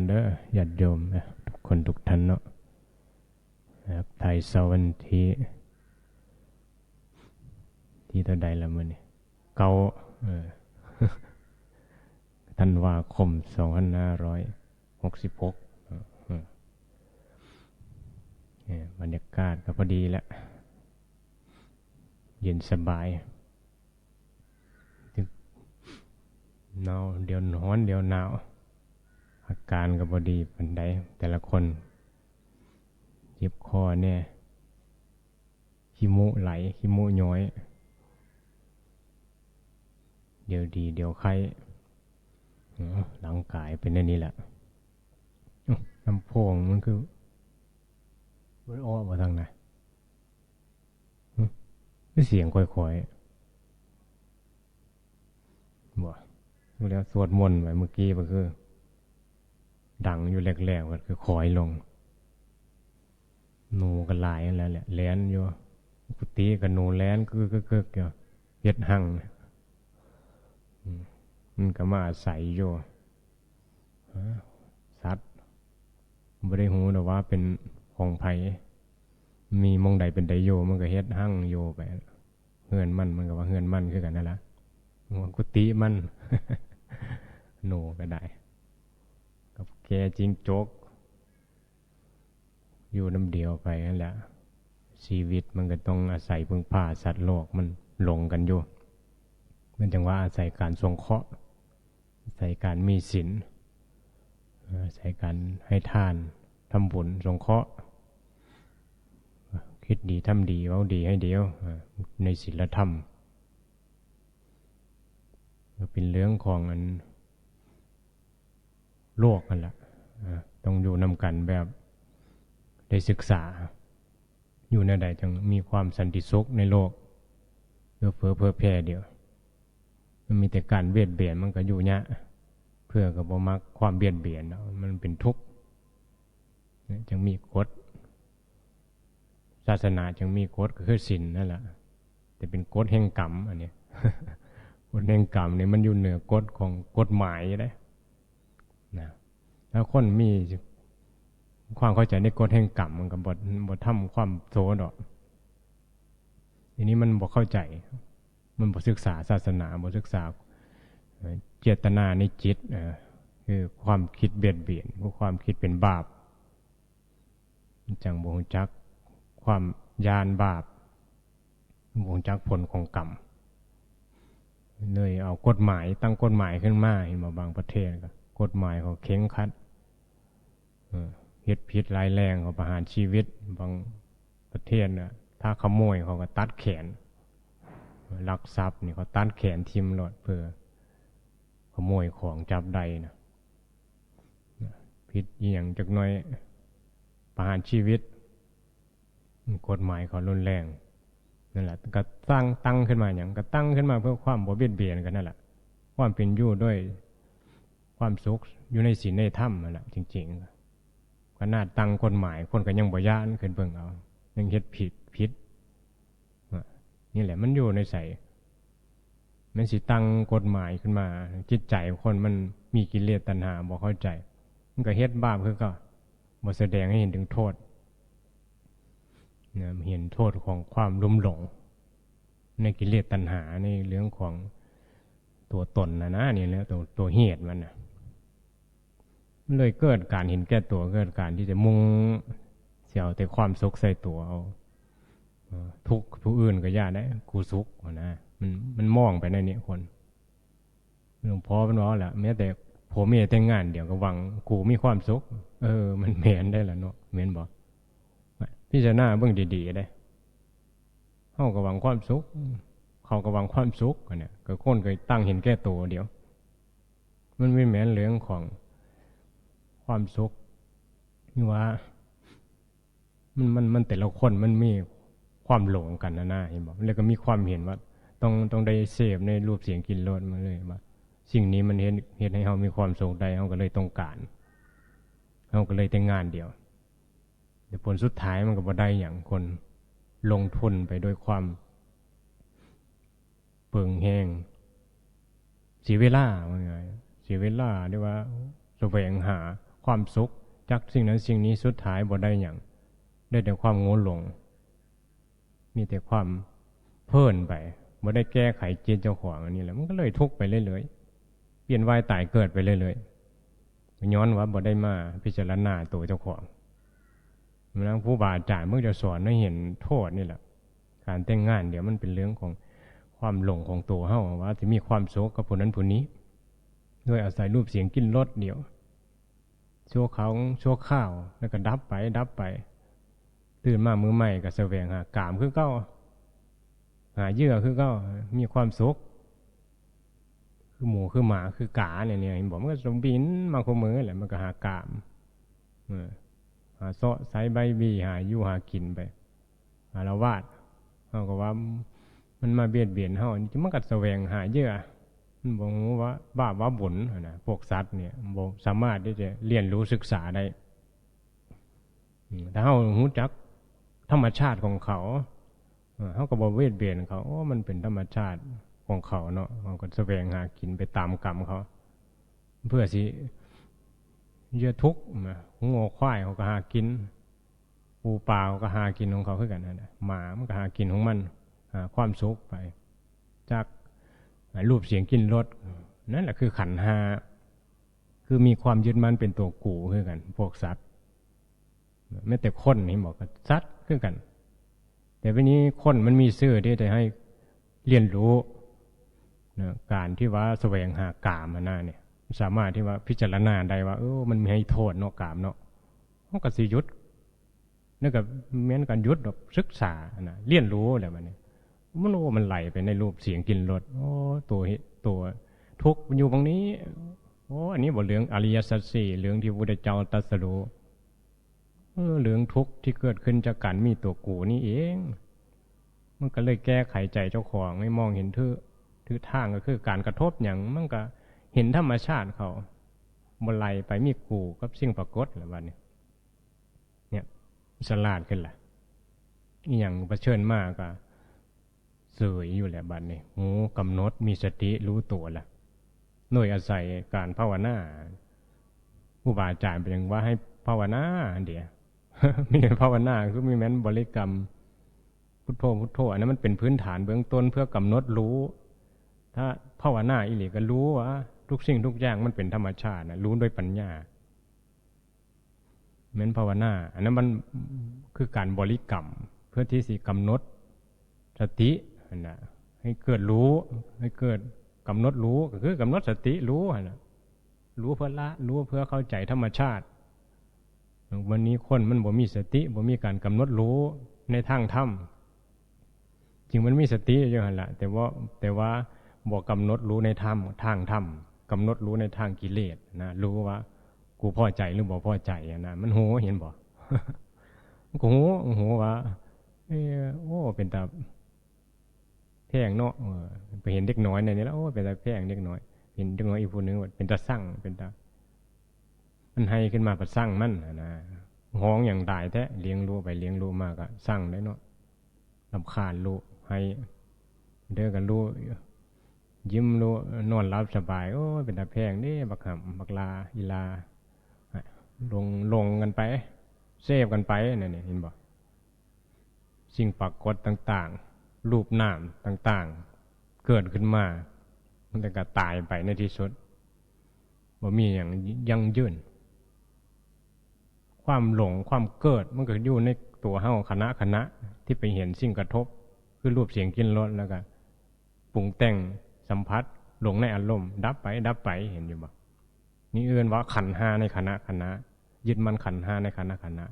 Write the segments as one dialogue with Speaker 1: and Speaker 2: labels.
Speaker 1: รเด้อญาติโยมนะทุกคนทุกท่านเนาะไทยสวรรค์ที่ที่เท่าใดละมือนี้เก้าธันวาคม2566เนี่ยหกสิบรรยากาศก็พอดีแล้วเย็นสบายหนาวเดี๋ยวร้อนเดี๋ยวหนาว อาการก็พอดีปันใดแต่ละคนเจ็บคอเนี่ยขี้มูไหลขี้มูกย้อย เดี๋ยวดี เดี๋ยวไข้หลังกายเป็นอันนี้แหละลำโพงมันคือมันอ้อมาทางไหนเสียงค่อยๆบ่ดูแล้วสวดมนต์ไว้เมื่อกี้ก็คือ ดังอยู่แรกๆก็คือคอยลงหนูก็หลายนั่นแหละแลนอยู่กุฏิกับหนูแลนคือคือคืออยู่เฮ็ดหั่งมันก็มาอาศัยอยู่สัตว์บ่ได้หูแต่ว่าเป็นของไผมีมองใดเป็นใดโยมันก็เฮ็ดหั่งโยไปเฮือนมันมันก็ว่าเฮือนมันคือกันนั่นละกุฏิมันหนูก็ได้ แกจริงโจก อยู่น้ำเดียวไปนั่นแหละชีวิตมันก็ต้องอาศัยพึ่งพาสัตว์โลกมันหลงกันอยู่มันจังว่าอาศัยการสงเคราะห์อาศัยการมีศีลอาศัยการให้ทานทำบุญสงเคราะห์คิดดีทำดีเว้าดีให้เดียวในศีลธรรมก็เป็นเรื่องของอันโลกนั่นแหละ ต้องอยู่นำกันแบบได้ศึกษา อยู่ในใดจึงมีความสันติสุขในโลกเพื่อเพื่อเพื่อแพ่เดียว มันมีแต่การเบียดเบียนมันก็อยู่เนี้ยเพื่อกับบมักความเบียดเบียนมันเป็นทุกข์จึงมีกฎศาสนาจึงมีกฎคือศีลนั่นแหละแต่เป็นกฎแห่งกรรมอันนี้กฎแห่งกรรมนี่มันอยู่เหนือกฎของกฎหมายได้นะ แล้วคนมีความเข้าใจในกฎแห่งกรรมมันก็บทบททำความโซดอกทีนี้มันบอกเข้าใจ มันบทศึกษาศาสนาบทศึกษาเจตนาในจิตคือความคิดเบียดเบียนความคิดเป็นบาป จังบงจัก ความยานบาปบงจักผลของกรรมเลยเอากฎหมายตั้งกฎหมายขึ้นมาเห็นมาบางประเทศก็ กฎหมายเขาเข่งคัดเฮ็ดผิดรายแรงเขาประหารชีวิตบางประเทศนะถ้าขโมยเขาก็ตัดแขนลักทรัพย์นี่เขาตัดแขนทิมรถเพื่อ ขโมยของจับได้นะผิดอย่างจักน้อยประหารชีวิต กฎหมายเขารุนแรงนั่นแหละก็ตั้งตั้งขึ้นมาอย่างก็ตั้งขึ้นมาเพื่อความบ่เบียดเบียนกันนั่นแหละความเป็นอยู่ด้วย ความสุขอยู่ในศีลในธรรมนั่นแหละจริงๆขนาดตั้งกฎหมายคนก็ยังบ่ย่านขึ้นเบิ่งเอายังเฮ็ดผิดผิดนี่แหละมันอยู่ในใส่มันสิตั้งกฎหมายขึ้นมา จิตใจคนมันมีกิเลสตัณหาบ่เข้าใจ มันก็เฮ็ดบาปคือก็บ่แสดงให้เห็นถึงโทษนะเห็นโทษของความลุ่มหลง ในกิเลสตัณหาในเรื่องของตัวตนนะนะนี่แหละตัวตัวเหตุมันนะ เลยเกิดการเห็นแก่ตัวเกิดการที่จะมุ่งเสียวแต่ความสุขใส่ตัวเอาทุกผู้อื่นก็ยากได้กูสุขนะมันมันมองไปในนี้คนหลวงพ่อเป็นว่าแหละแม้แต่ผมมีแต่งานเดี๋ยวก็หวังกูมีความสุข เออ มันเหม็นได้ละเนาะเหม็นบอกพิจารณาเบื้องดีๆได้เขาก็หวังความสุข เขาก็หวังความสุขเนี่ยก็คนเคยตั้งเห็นแก่ตัวเดี๋ยว มันไม่แม้นเรื่องของ ความสุขนี่ว่า มันมันมันแต่ละคนมันมีความหลงกันนะนะเห็นบอกแล้วก็มีความเห็นว่า ต้องต้องได้เสพในรูปเสียงกินรสมาเลยว่าสิ่งนี้มันเห็นเห็นให้เขามีความสุขได้เขาก็เลยต้องการเขาก็เลยแต่งงานเดียวแต่ผลสุดท้ายมันก็บ่ได้อย่างคนลงทุนไปด้วยความเปิงแห้งเสียเวลาว่าไงเสียเวลาด้วยว่าแสวงหา ความสุขจากสิ่งนั้นสิ่งนี้สุดท้ายบ่ได้อย่างได้แต่ความโง่หลง มีแต่ความเพิ่นไปบ่ได้แก้ไขจิตเจ้าของอันนี้แหละมันก็เลยทุกข์ไปเรื่อยๆเปลี่ยนวายตายเกิดไปเรื่อยๆย้อนว่าบ่ได้มาพิจารณาตัวเจ้าของนั้นผู้บาอาจารย์เมื่อจะสอนให้เห็นโทษนี่แหละ การแต่งงานเดี๋ยวมันเป็นเรื่องของความหลงของตัวเฮาว่าจะมีความโศกกับผู้นั้นผู้นี้ ด้วยอาศัยรูปเสียงกินรสเดียว ชั่วเขาชั่วข้าวแล้วก็ดับไปดับไป ตื่นมามือใหม่ก็แสวงหากามคือเก้าหาเยื่อคือเก้ามีความสุขคือหมูคือหมาคือกาเนี่ยเนี่ยเห็นบอกมันก็สมบินมาคมือแหละมันก็หากามหาเซาะไซใบบีหายู่หากินไปหาละวาดเขาก็ว่ามันมาเบียดเบียนเฮามันก็แสวงหาเยื่อ บอกว่าบ้าว่าบุญนะพวกสัตว์เนี่ยบอกสามารถที่จะเรียนรู้ศึกษาได้ถ้าเฮาหูจักธรรมชาติของเขาเขาก็บอกเวทเบียนเขาโอ้มันเป็นธรรมชาติของเขาเนาะเขาก็แสวงหากินไปตามกรรมเขา เพื่อสิเยอะทุกข์งอควายเขาก็หากินปูปลาเขาก็หากินของเขาเพื่อกันนะหมามันก็หากินของมันหาความสุขไป จาก รูปเสียงกินรสนั่นแหละคือขันหาคือมีความยึดมั่นเป็นตัวกูคือกัน พวกสัตว์ไม่แต่คนนี่บอกกันสัตว์คือกัน แต่วันนี้คนมันมีซื่อที่จะให้เรียนรู้นะการที่ว่าแสวงหากามมาหน้าเนี่ยสามารถที่ว่าพิจารณาได้ว่าเออมันมีให้โทษเนาะกามเนาะมันก็สิยุดนั่นก็เหมือนกันยุดแบบศึกษานะเรียนรู้อะไรแบบนี้ มันโอ้มันไหลไปในรูปเสียงกินรสโอ้ตัวตัวทุกอยู่ตรงนี้โอ้อันนี้บอกเรื่องอริยสัจสี่เรื่องที่พุทธเจ้าตรัสรู้เรื่องทุกที่เกิดขึ้นจากการมีตัวกูนี่เอง มันก็เลยแก้ไขใจเจ้าของให้มองเห็นทื่อทื่อทางก็คือการกระทบอย่างมันก็เห็นธรรมชาติเขาบนไหลไปมีกูกับสิ่งปรากฏอะไรบ้านี้เนี่ยสลาดขึ้นแหละอย่างประเชิญมากก็ เสยอยู่แหละบัดนี้หูกำหนดมีสติรู้ตัวละหน่วยอาศัยการภาวนาผู้บาอาจารย์เป็นอย่างว่าให้ภาวนาเดี๋ยวมีภาวนาคือมีแม้นบริกรรม พุทโธพุทโธอันนั้นมันเป็นพื้นฐานเบื้องต้นเพื่อกำหนดรู้ ถ้าภาวนาอิหลีก็รู้ว่าทุกสิ่งทุกอย่างมันเป็นธรรมชาตินะรู้ด้วยปัญญาเหมือนภาวนา อันนั้นมันคือการบริกรรม เพื่อที่สิกำหนดสติ นะให้เกิดรู้ ให้เกิดกำหนดรู้ก็คือกำหนดสติรู้นะรู้เพื่อละ รู้เพื่อเข้าใจธรรมชาติ วันนี้คนมันบ่มีสติบ่มีการกำหนดรู้ในทางธรรมจริงมันมีสติอยู่หันละแต่ว่าแต่ว่าบอกกำหนดรู้ในธรรมทางธรรมกำหนดรู้ในทางกิเลสนะรู้ว่า กูพอใจหรือบ่พอใจนะมันโหเห็นบ่กูโหโหว่าเออโอ้เป็นตา แพงเนาะไปเห็นเด็กน้อยในนี้แล้วโอ้เป็นตาแพงเด็กน้อย เห็นเด็กน้อยอีกคนนึงเป็นตาสั่งเป็นตามันให้ขึ้นมาประสั่งมันนะห้องอย่างตายแท้เลี้ยงรู้ไปเลี้ยงรู้มากอะสั่งได้เนาะลำคาญรู้ให้เดินกันรู้ยิ้มรู้นอนรับสบาย โอ้เป็นตาแพงนี่บักหำบักลาอีลาลงลงกันไปเซฟกันไปนี่นเห็นบ่สิ่งปรากฏต่าง ๆ รูปนามต่างๆ เกิดขึ้นมา มันก็ตายไปในที่สุดบ่มีอย่างยั่งยืน ความหลงความเกิดมันก็อยู่ในตัวเฮาคณะคณะที่ไปเห็นสิ่งกระทบ คือรูปเสียงกินรสแล้วก็ปรุงแต่งสัมผัสหลงในอารมณ์ดับไป ดับไปเห็นอยู่บ่นี่เอื้อนว่าขันห้าในคณะคณะยึดมันขันห้าในคณะคณะ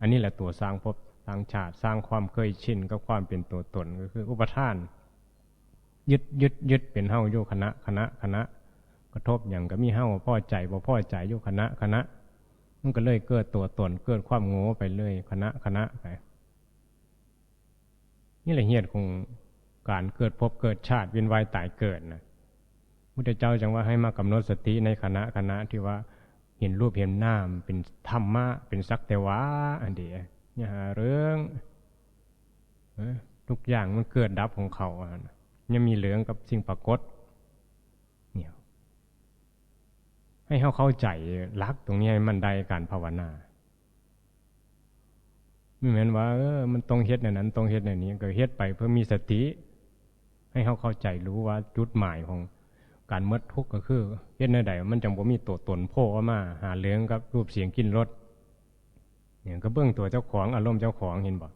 Speaker 1: อันนี้แหละตัวสร้างภพ ร้างชาติสร้างความเคยชินกับความเป็นตัวตนก็คือ อุปทาน ยึดยึดยึดเป็นเฮ้าโยคณะคณะคณะกระทบอย่างก็มีเฮ้าพ่อใจบ่พ่อใจโยคณะคณะมันก็เลยเกิดตัวตนเกิดความโง่ไปเลยคณะคณะไปนี่แหละเหตุของการเกิดพบเกิดชาติวินวายตายเกิดนะพุทธเจ้าจังว่าให้มากำหนดสติในคณะคณะที่ว่าเห็นรูปเห็นนามเป็นธรรมะเป็นสักแต่ว่าอันเดีย เนี่ยเรื่องทุกอย่างมันเกิดดับของเขายังมีเหลืองกับสิ่งปรากฏเนี่ยให้เขาเข้าใจรักตรงนี้ให้มันได้การภาวนาไม่เหมือนว่าเออมันตรงเฮ็ดในนั้นตรงเฮ็ดในนี้ก็เฮ็ดไปเพื่อมีสติ ให้เขาเข้าใจรู้ว่าจุดหมายของการเมดทุกข์ก็คือเฮ็ดในใดมันจังบ่มีตัวตนโผล่ออกมา หาเลี้ยงกับรูปเสียงกินรส เนี่ยก็เบื้องตัวเจ้าของอารมณ์เจ้าของเห็นบ่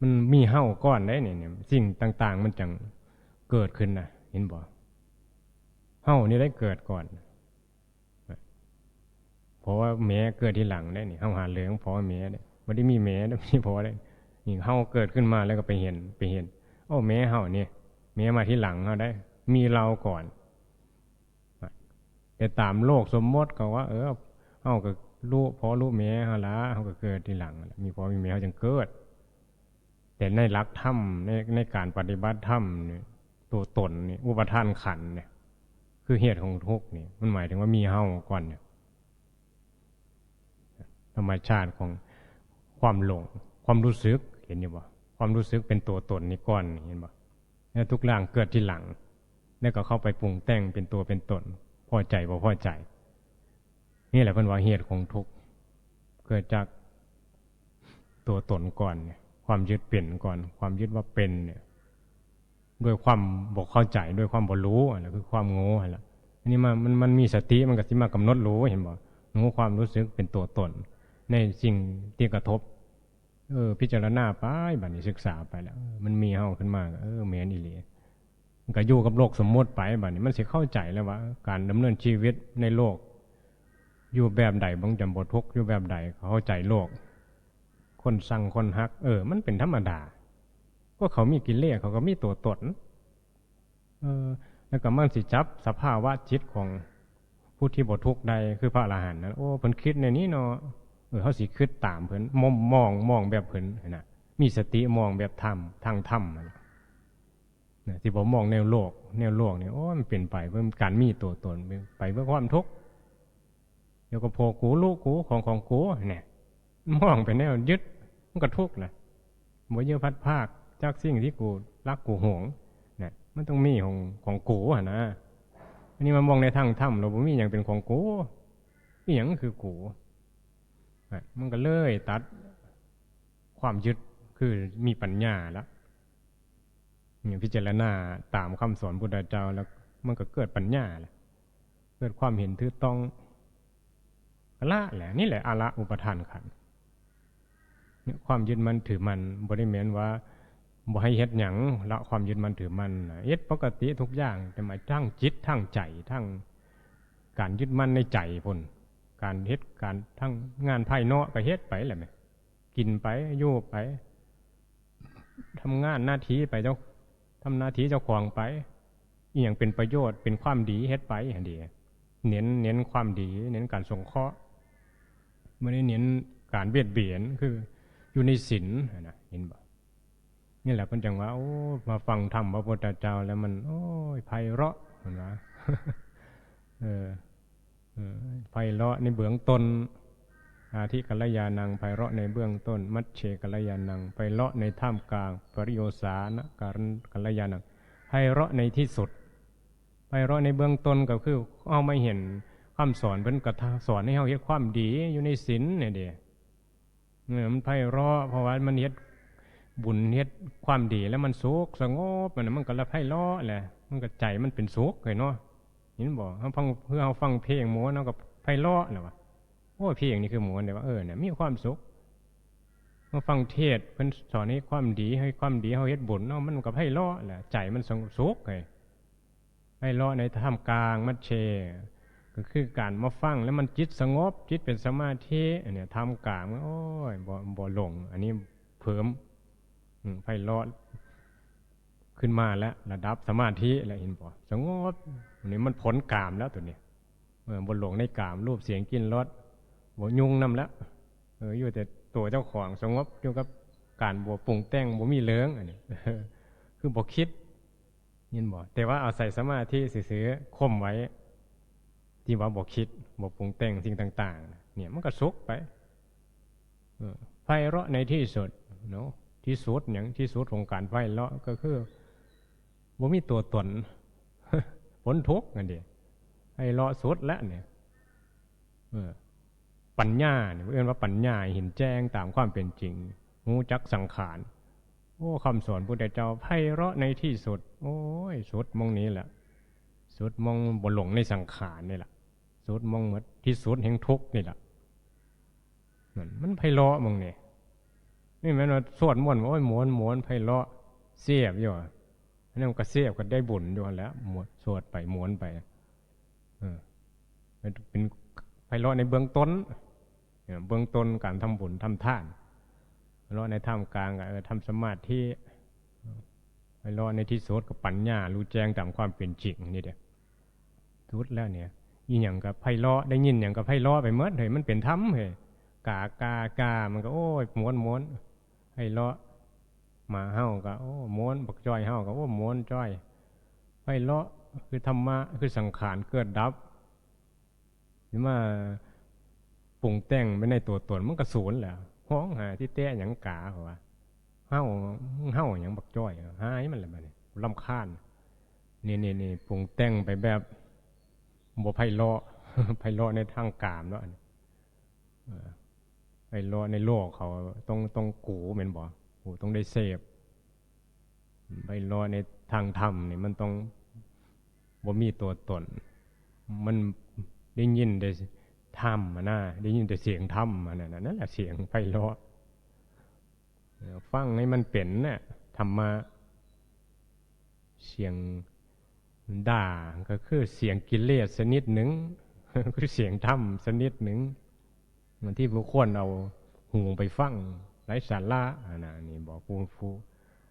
Speaker 1: มันมีเฮ้าก้อนได้เนี่ยเนี่ยสิ่งต่าง ๆ มันจังเกิดขึ้นนะเห็นบ่เฮ้านี่ได้เกิดก่อน เพราะว่าแม่เกิดที่หลังได้นี่เฮ้าหาเหลี้ยงพอแม่ได้ไม่ได้มีแม่ได้มีพอได้นี่เฮ้าเกิดขึ้นมาแล้วก็ไปเห็นไปเห็นโอ้แม่เฮ้าเนี่ยแม่มาที่หลังเขาได้ มีเราก่อนแต่ตามโลกสมมติก็ว่า เออเฮาก็ รู้พอรู้แม่เฮาละเฮาก็เกิดทีหลัง มีพอมีแม่เฮาจึงเกิด แต่ในหลักธรรมในในการปฏิบัติธรรมเนี่ยตัวตนนี่อุปทานขันเนี่ย คือเหตุของทุกข์นี่มันหมายถึงว่ามีเฮาก่อนเนี่ยธรรมชาติของความหลง ความรู้สึกเห็นอยู่บ่ความรู้สึกเป็นตัวตนนี่ก่อนเห็นบ่แล้วทุกอย่างเกิดที่หลัง แล้วก็เข้าไปปรุงแต่งเป็นตัวเป็นตน พอใจบ่พอใจ นี่แหละเป็นว่าเหตุของทุกข์เกิดจากตัวตนก่อนเนี่ยความยึดเปลี่ยนก่อน ความยึดว่าเป็นเนี่ยด้วยความบอกเข้าใจด้วยความบรู้อะไรคือความโง่อะไรอันนี้มันมันมันมีสติมันก็สิมากำหนดรู้เห็นบ่รู้ความรู้สึกเป็นตัวตน ในสิ่งที่กระทบ เออ พิจารณาไปบัดนี้ศึกษาไปแล้ว มันมีเฮาขึ้นมาเออเมียนอีหลีก็อยู่กับโลกสมมติไปแบบนี้มันสิเข้าใจแล้วว่า การดำเนินชีวิตในโลก อยู่แบบใดบางจำบททุกอยู่แบบใดเข้าใจโลก คนสั่งคนฮัก เออ มันเป็นธรรมดาก็เขามีกิเลสเขาก็มีตัวตนเออแล้วก็มันสิจับสภาวะจิตของผู้ที่บททุกใดคือพระอรหันต์นั้นโอ้เพิ่นคิดในนี้เนาะเออเขาสิคิดตามเพิ่นมองมองมองแบบเพิ่นนะมีสติมองแบบธรรมทางธรรมนะที่ผมมองแนวโลก แนวโลกเนี่ยโอ้มันเปลี่ยนไปเพื่อการมีตัวตนไปเพื่อความทุกข์ เดี๋ยวก็โผกูลูกกูของของกูเนี่ยมองไปแนวยึดมันก็ทุกข์นะบ่เยอะพัดภาคจากสิ่งที่กูรักกูหวงเนี่ยมันต้องมีของของกูอะนะอันนี้มามองในทางธรรมเราบ่มีอย่างเป็นของกูนี่อย่างคือกูมันก็เลยตัดความยึดคือมีปัญญาแล้วพิจารณาตามคำสอนพุทธเจ้าแล้ว มันก็เกิดปัญญาแหละเกิดความเห็นถือต้อง ละแหละนี่แหละอาละอุปทานขันเนี่ยความยึดมันถือมันบริเมนว่าบ่ให้เฮ็ดหยังละความยึดมันถือมันเฮ็ดปกติทุกอย่างแต่หมายทั้งจิตทั้งใจทั้งการยึดมั่นในใจพนการเฮ็ดการทั้งงานภายนอกก็เฮ็ดไปแหละไหมกินไปอยู่ไปทำงานหน้าที่ไปเจ้าทำหน้าที่เจ้าของไปอย่างเป็นประโยชน์เป็นความดีเฮ็ดไปอย่างดีเน้นเน้นความดี เน้นการสงเคราะห์ ไม่ได้เน้นการเบียดเบียนคืออยู่ในศีลนะเห็นบ่นี่แหละเป็นจังว่า โอ้ มาฟังธรรมพระพุทธเจ้าแล้วมัน โอ้ยไพเราะเห็นไหมเออไพเราะในเบื้องต้น อาทิกัลยานังไพเราะในเบื้องต้น มัชเชกัลยานังไพเราะในท่ามกลาง ปริโยสานะการกัลยานังไพเราะในที่สุดไพเราะในเบื้องต้นก็คือเอาไม่เห็น คำสอนเป็นกระทาสอนให้เราเห็นความดีอยู่ในศีลเนี่ยเดียเนี่ยมันไพเราะเพราะว่ามันเห็ดบุญเห็ดความดีแล้วมันสุขสงบมันมันก็ละไพเราะแหละมันก็ใจมันเป็นสุขเลยเนาะเห็นบอกเขาฟังเพื่อเขาฟังเพลงหม้วนเขาก็ไพเราะนะวะโอ้เพียงนี่คือหมูเนี่ยว่าเออเนี่ยมีความสุขมาฟังเทศเพิ่นสอนให้ความดีให้ความดีเขาเฮ็ดบุญเนาะมันกับให้ล้อแหละใจมันสงสุขไงให้ล้อในท่ามกลางมัดเช ก็คือการมาฟังแล้วมันจิตสงบ จิตเป็นสมาธิเนี่ยทำกลางโอ้ยบ่บ่หลง อันนี้เพิ่มไพเราะขึ้นมาแล้ว ระดับสมาธิแล้วเห็นบ่สงบอันนี้มันผลกามแล้วตัวนี้เมื่อบนหลงในกาม รูปเสียงกินรสบ่ยุ่งนำแล้วเอออยู่แต่ตัวเจ้าของสงบอยู่กับการบวปรุงแต่งบ่มีเลื้งอันนี้คือบ่คิดยินบ่แต่ว่าเอาใส่สมาธิซื้อคมไว้ ที่ว่าบ่คิดบ่ปรุงแต่งสิ่งต่าง ๆ เนี่ยมันก็สุกไปไฟเราะในที่สุดเนาะที่สุดอย่างที่สุดของการไฟเราะก็คือบ่มีตัวตนผลทุกข์นั่นเดียไพเราะสุดแล้วเนี่ยอปัญญาเนี่ยเรียกว่าปัญญาเห็นแจ้งตามความเป็นจริงหูจักสังขารโอ้คำสอนพุทธเจ้าไพเราะในที่สุด โอ้ยสุดมองนี้แหละสุดมองบนหลงในสังขารนี่แหละ สุดมองหมดที่สุดแห่งทุกนี่แหละนั่นมันไพเราะมองเนี่ยนี่แม้ว่าสวดมนต์ว่าโอ้ยม้วนม้วนไพเราะเสียบอยู่อันนั้นก็เสียบก็ได้บุญอยู่แล้วม้วนสวดไปม้วนไปเออเป็นไพเราะในเบื้องต้นเบื้องต้นการทำบุญทำทานไพเราะในท่ามกลางเออทำสมาธิไพเราะในที่สุดกับปัญญารู้แจ้งตามความเป็นจริงนี่เดียทุดแล้วเนี่ย ยินอย่างกับไพเราะได้ยินอย่างกับไพเราะไปเมื่อเฮ้ยมันเป็นธรรมเฮ้ยกากากามันก็โอ้ยม้วนม้วนไพเราะมาเฮาก็โอ้ม้วนบักจ้อยเฮาก็โอ้ม้วนจ้อยไพเราะคือธรรมะคือสังขารเกิดดับหรือว่าปรุงแต่งไปในตัวตนมันก็สูญแหละห้องหาที่แต้หยังกาเขาว่าเฮาเฮาหยังบักจ้อยหายมันเลยบันลำคาญนี่นี่นี่ปรุงแต่งไปแบบ บ่ไพเราะไพเราะในทางกามเนาะไพเราะในโลกเขาต้องต้องกูเหม็นบ่กูต้องได้เสพไพเราะในทางธรรมนี่มันต้องบ่มีตัวตน มันได้ยินได้ธรรมนะได้ยินแต่เสียงธรรมนั่นนั่นแหละเสียงไพเราะฟังให้มันเป็นนะ่ะธรรมะเสียง ด่าก็คือเสียงกิเลสสนิดหนึ่งคือเสียงธรรมสนิดหนึ่งมันที่ผู้ควรเอาหูไปฟังไร้สาระนะนี่บอกผู้ผู้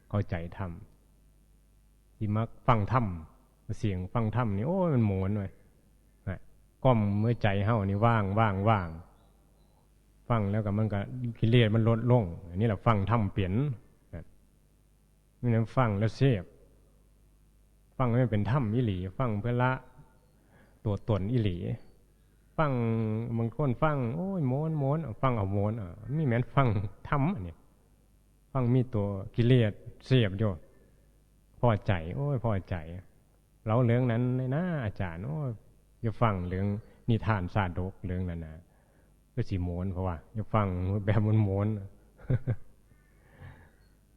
Speaker 1: เข้าใจธรรมที่มักฟังธรรมเสียงฟังธรรมนี่โอ้มันหมุนเลยก้มเมื่อใจเฮานี่ว่างว่างว่างฟังแล้วก็มันก็กิเลสมันลดลงอันนี้แหละฟังทำเปลี่ยนไม่นั้นฟังแล้วเสีย ฟังไม่เป็นถ้ำอิหลี ฟังเพื่อละตัวตนอิหลี ฟังบางคนฟัง โอ้ยโมนโมนฟังเอาโมนอะมีแม้นฟังทำอันนี้ฟังมีตัวกิเลสเสียบอยู่พอใจ โอ้ยพอใจ เราเรื่องนั้นในะอาจารย์โอ้ยอย่าฟังเรื่องนิทานซาดกเรื่องนั้นนะก็สีโมนเพราะว่าอย่าฟังแบบมันโมน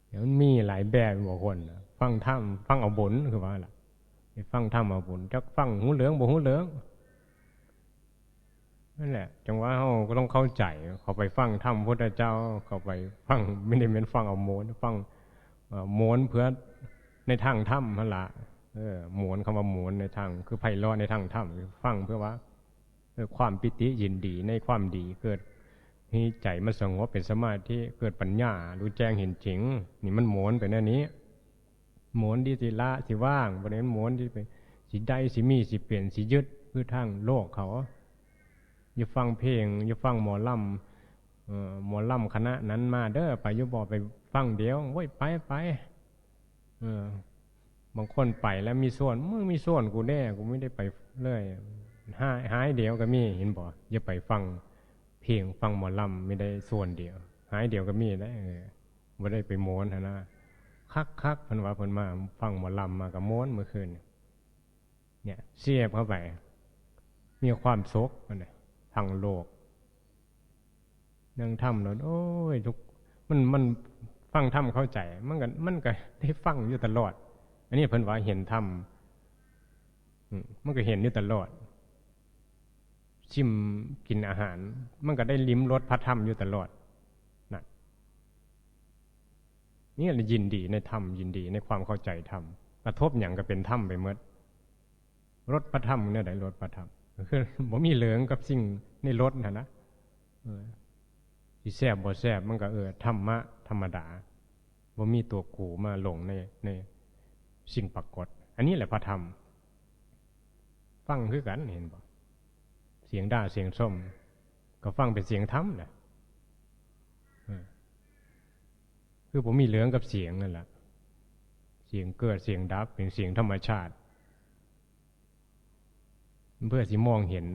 Speaker 1: เดี๋ยวมันมีหลายแบบบอกคน ฟังถ้ำฟังเอาบนคือว่าล่ะฟังถ้ำเอาบนจักฟังหูเหลืองบ่หูเหลืองนั่นแหละ จังว่าเขาก็ต้องเข้าใจเขาไปฟังถ้ำพระเจ้าเขาไปฟังไม่ได้เป็นฟังเอาโมนฟังโมนเพื่อในทางถ้ำละเออหมวนคำว่าหมวนในทาง คือไพเราะในทางธรรมฟังเพื่อว่าเออความปิติยินดีในความดีเกิดให้ใจมันสงบเป็นสมาธิเกิดปัญญารู้แจ้งเห็นจริง นี่มันหมวนไปแน่นี้ หมวนที่สิละสิว่างประเด็นหมวนที่ไปสิได้สิมีสิเปลี่ยนสิยึดคือทางโลกเขาอย่าฟังเพลงอย่าฟังหมอลำหมอลำคณะนั้นมาเด้อไปยุบอไปฟังเดียวโว้ยไปไปบางคนไปแล้วมีส่วนมึงมีส่วนกูแน่กูไม่ได้ไปเลยหายหายเดียวก็มีเห็นบ่อย่าไปฟังเพลงฟังหมอลำไม่ได้ส่วนเดียว หายเดียวก็มีได้ไม่ได้ไปโมนนะ คักคักพันว่าพันมาฟังหมอลำมากับม้วนเมื่อคืนเนี่ยเสียบเข้าไป มีความโศกมันทางโลกนั่งทำแล้วโอ้ยทุกมันมันฟังทำเข้าใจ มันก็มันก็ได้ฟังอยู่ตลอด อันนี้เพิ่นว่าเห็นธรรมมันก็เห็นอยู่ตลอด ชิมกินอาหาร มันก็ได้ลิ้มรสพระธรรมอยู่ตลอดนะ นี่เรายินดีในธรรมยินดีในความเข้าใจธรรมกระทบอย่างก็เป็นธรรมไปเมื่อรสพระธรรมเนี่ยได้รสพระธรรมคือบ่มีเหลืองกับสิ่งในรสนะนะที่แสบบ่แสบมันก็เออธรรมะธรรมดาบ่มีตัวกูมาหลงในในสิ่งปรากฏ อันนี้แหละพระธรรม ฟังคือกันเห็นบ่เสียงด่าเสียงส้ม ก็ฟังเป็นเสียงธรรมนะ คือผมมีเหลืองกับเสียงนั่นแหละ เสียงเกิดเสียงดับเป็นเสียงธรรมชาติ เพื่อสิมองเห็น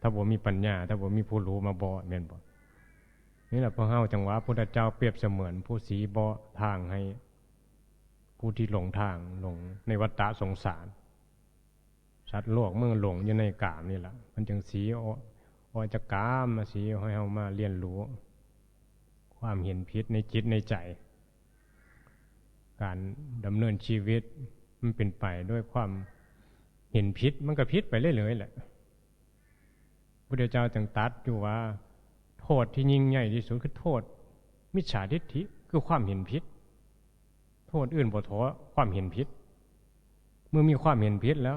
Speaker 1: ถ้าผมมีปัญญา ถ้าผมมีผู้รู้มาบอกเม่นบอกนี่แหละพระเฮาจังหวะพระเจ้าเปรียบเสมือน ผู้สีบอทางให้ ผู้ที่หลงทางหลงในวัฏฏะสงสารสัตว์โลกเมื่อหลงอยู่ในกามนี่แหละมันจึงสีออกออกจากกามมาสีให้เฮามาเรียนรู้ ความเห็นผิดในจิตในใจ การดำเนินชีวิตมันเป็นไปด้วยความเห็นผิดมันก็ผิดไปเรื่อยๆแหละพุทธเจ้าจึงตัดอยู่ว่า โทษที่ยิ่งใหญ่ที่สุดคือโทษ มิจฉาทิฏฐิคือความเห็นผิดโทษอื่นบ่ท้อความเห็นผิดเมื่อมีความเห็นผิดแล้ว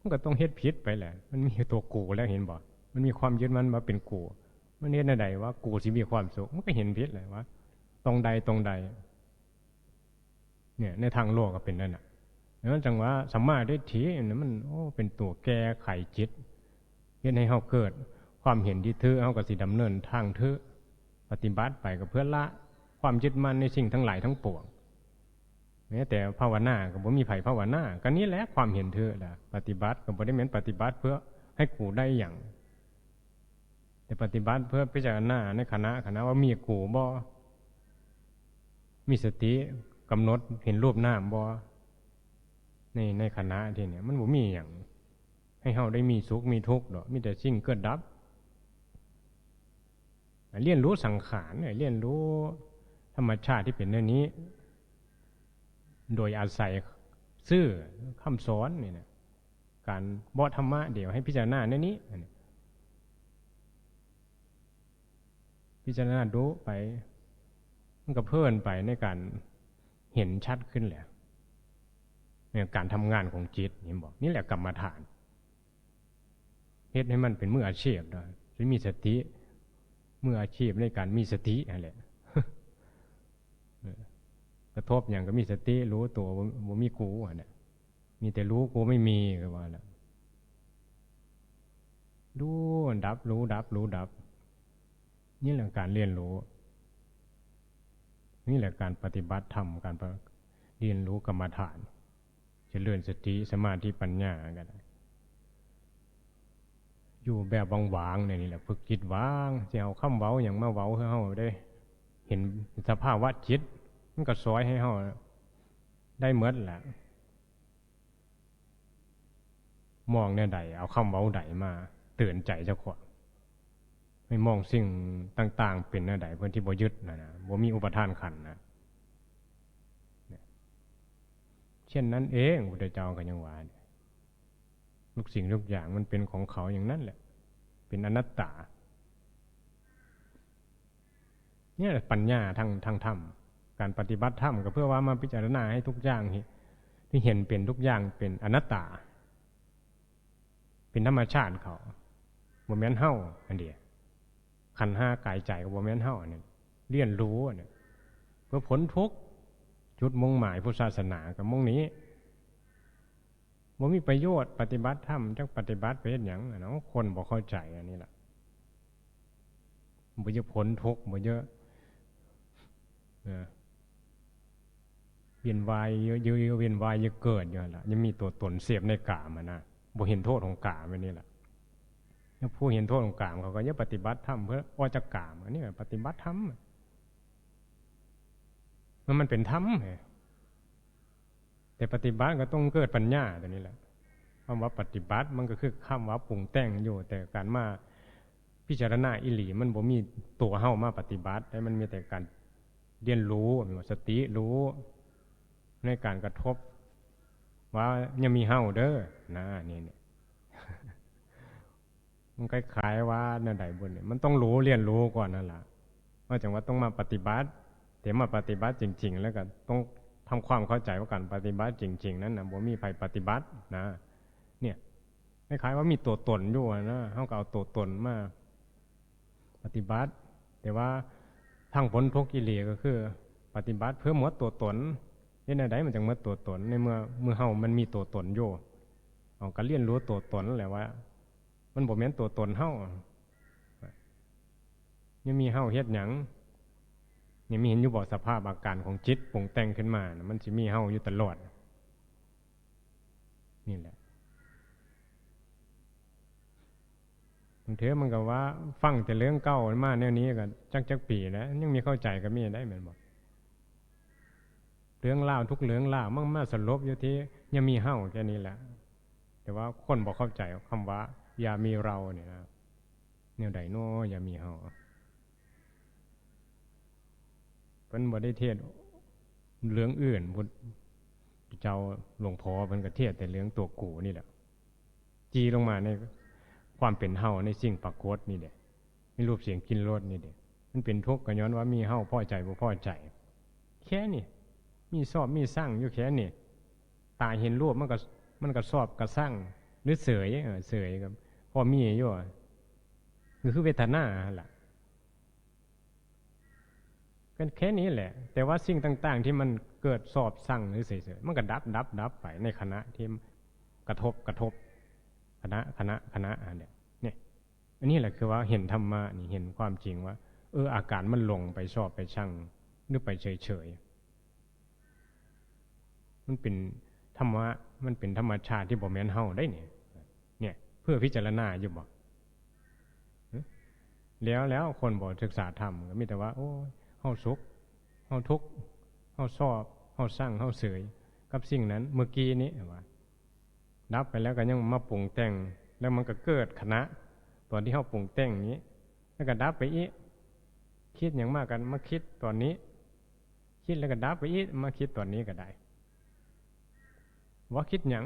Speaker 1: มันก็ต้องเฮ็ดผิดไปแหละ มันมีตัวกูแล้วเห็นบ่มันมีความยึดมันมาเป็นกู มันเฮ็ดใดว่ากูสิมีความสุขมันก็เห็นผิดเลยว่าตรงใดตรงใด เนี่ย ในทางโลกก็เป็นนั่นน่ะแล้วจังว่าสัมมาทิฏฐิเนี่ยมันโอ้เป็นตัวแก้ไขจิตเฮ็ดให้เฮาเกิด ความเห็นที่ถือเฮาก็สิดำเนินทางถือปฏิบัติไปก็เพื่อละ ความยึดมั่นในสิ่งทั้งหลายทั้งปวงแม้แต่ภาวนาก็บ่มีไผ่ภาวนาก็นี่แหละความเห็นเธอแหละปฏิบัติก็บ่ได้แม่นปฏิบัติเพื่อให้กูได้อย่าง แต่ปฏิบัติเพื่อพิจารณาในคณะคณะว่ามีกูบ่มีสติกำหนดเห็นรูปหน้าบ่ในในคณะที่เนี่ย มันบ่มีอย่าง ให้เฮาได้มีสุขมีทุกข์ดอกมีแต่สิ่งเกิดดับเรียนรู้สังขารเรียนรู้ธรรมชาติที่เป็นเรื่องนี้ โดยอาศัยซื่อคำสอนนี่นะการบอธรรมะเดี๋ยวให้พิจารณาในนี้ พิจารณาดูไป มันก็เพิ่นไปในการเห็นชัดขึ้นแหละในการทำงานของจิตนี่บอก นี่แหละกรรมฐานเฮ็ดให้มันเป็นมืออาชีพด้วยจะมีสติมืออาชีพในการมีสตินั่นแหละกระทบอย่างก็มีสติรู้ตัวว่ามีกูอะเนี่ยมีแต่รู้กูไม่มีก็ว่าแล้วดูดับรู้ดับรู้ดับ นี่แหละการเรียนรู้ นี่แหละการปฏิบัติธรรมการเรียนรู้กรรมฐานจะเลื่อนสติสมาธิปัญญากันอยู่แบบวางๆเนี่ยนี่แหละฝึกจิตวางจะเอาคำเว้าอย่างมาเว้าให้เฮาได้ เห็นสภาวะจิต มันก็ซอยให้เฮาได้เมดแหละมองเนี่ยใดเอาคำเว้าใดมาเตือนใจเจ้าขวาง ไม่มองสิ่งต่าง ๆ เป็นเนี่ยใดเพื่อนที่บ่ยึดนะนะบ่มีอุปทานขันนะเช่นนั้นเองพุทธเจ้าก็ยังว่าทุกสิ่งทุกอย่างมันเป็นของเขาอย่างนั้นแหละ เป็นอนัตตา เนี่ยปัญญาทางทางธรรมการปฏิบัติธรรมก็เพื่อว่ามาพิจารณาให้ทุกอย่างที่เห็นเป็นทุกอย่างเป็นอนัตตา เป็นธรรมชาติเขาบ่แม่นเฮาอันเดีย ขันห้ากายใจกับบ่แม่นเฮาอันนี้เรียนรู้อันนี้เพื่อผลทุกจุดมุ่งหมายพุทธศาสนากับมุ่งนี้บ่มีประโยชน์ปฏิบัติธรรมจังปฏิบัติเป็นอย่างเนาะคนบ่เข้าใจอันนี้แหละบ่เยอะผลทุกบ่เยอะเวียนวายเยอะเยอะเวียนวายเยอะเกิดอยู่ละยังมีตัวตนเสียบในกามนะบ่เห็นโทษของกามันนี้แหละ ผู้เห็นโทษของกามเขาก็ยังปฏิบัติธรรมเพื่อว่าจะกามอันนี้ปฏิบัติธรรมมันมันเป็นธรรมแต่ปฏิบัติก็ต้องเกิดปัญญาตัวนี้แหละคำว่าปฏิบัติมันก็คือคำว่าปรุงแต่งอยู่ แต่การมาพิจารณาอิหลี มันบ่มีตัวเฮ้ามาปฏิบัติแต่มันมีแต่การเรียนรู้มีสติรู้ในการกระทบ ว่ายังมีเฮ้าเด้อนะนี่เนี่ย มันคล้ายๆว่าในใดบนเนี่ยมันต้องรู้เรียนรู้ก่อนนั่นแหละว่าจังว่าต้องมาปฏิบัติแต่มาปฏิบัติจริง ๆ แล้วก็ต้องทำความเข้าใจว่าการปฏิบัติจริง ๆ นั้นนะบ่มีใครปฏิบัตินะ เนี่ยคล้ายๆว่ามีตัวตนอยู่นะเขาก็เอาตัวตนมาปฏิบัติ แต่ว่าทางผลทุกกิเลสก็คือ ปฏิบัติเพื่อหมดตัวตนนี่ในใดมันจึงหมดตัวตนในเมื่อเมื่อเฮามันมีตัวตนอยู่เอาก็เรียนรู้ตัวตนแหละว่า มันบ่แม่นตัวตนเฮายังมีเฮาเฮ็ดหยังนี่มีเห็นอยู่บอกสภาพอาการของจิตปรุงแต่งขึ้นมานะมันจะมีเฮาอยู่ตลอด นี่แหละบางเทมันก็ว่า ฟังแต่เรื่องเก่ามาแนวนี้ก็จักจักปีแล้วยังมีเข้าใจก็มีได้เหมือนบอกเรื่องเล่าทุกเรื่องเล่ามั่งมาสลบอยู่ที่ยังมีเฮาแค่นี้แหละแต่ว่าคนบอกเข้าใจคำว่า อย่ามีเราเนี่ยนะแนวใดโนอย่ามีเฮาเพิ่นบ่ได้เทศเรื่องอื่นพุทธเจ้าหลวงพ่อเพิ่นก็เทศแต่เรื่องตัวกูนี่แหละ จีลงมาในความเป็นเฮาในสิ่งปรากฏนี่เด้มีรูปเสียงกินรสนี่เด้มันเป็นทุกข์ก็ย้อนว่ามีเฮาพ่อใจบ่พ่อใจ แค่นี้มีสอบมีสร้างอยู่แค่นี้ตาเห็นรูปมันก็มันก็สอบก็สร้างหรือเสยเออเสยครับ พอมีอยู่อะคือคือเวทนาหั่นล่ะกันแค่นี้แหละ แต่ว่าสิ่งต่าง ๆ ที่มันเกิดสอบสั่งหรือเสยๆมันก็ดับดับดับไปในขณะที่กระทบกระทบคณะคณะคณะอันเนี้ยเนี่ยอันนี้แหละคือว่าเห็นธรรมะนี่เห็นความจริงว่า เอออาการมันลงไปชอบไปช่างหรือไปเฉยเฉยๆมันเป็นธรรมะมันเป็นธรรมชาติที่บ่แม่นเฮาได้เนี่ย เพื่อพิจารณาอยู่บ่แล้วแล้วคนบ่ศึกษาธรรมก็มีแต่ว่า โอ้ยเฮาสุขเฮาทุกข์เฮาชอบเฮาสร้างเฮาเสยกับสิ่งนั้น เมื่อกี้นี้ว่าดับไปแล้วก็ยังมาปรุงแต่ง แล้วมันก็เกิดคณะตอนที่เขาปรุงแต่งนี้ แล้วก็ดับไปอีกคิดอย่างมากกันมาคิดตอนนี้ คิดแล้วก็ดับไปอีกมาคิดตอนนี้ก็ได้ว่าคิดอย่าง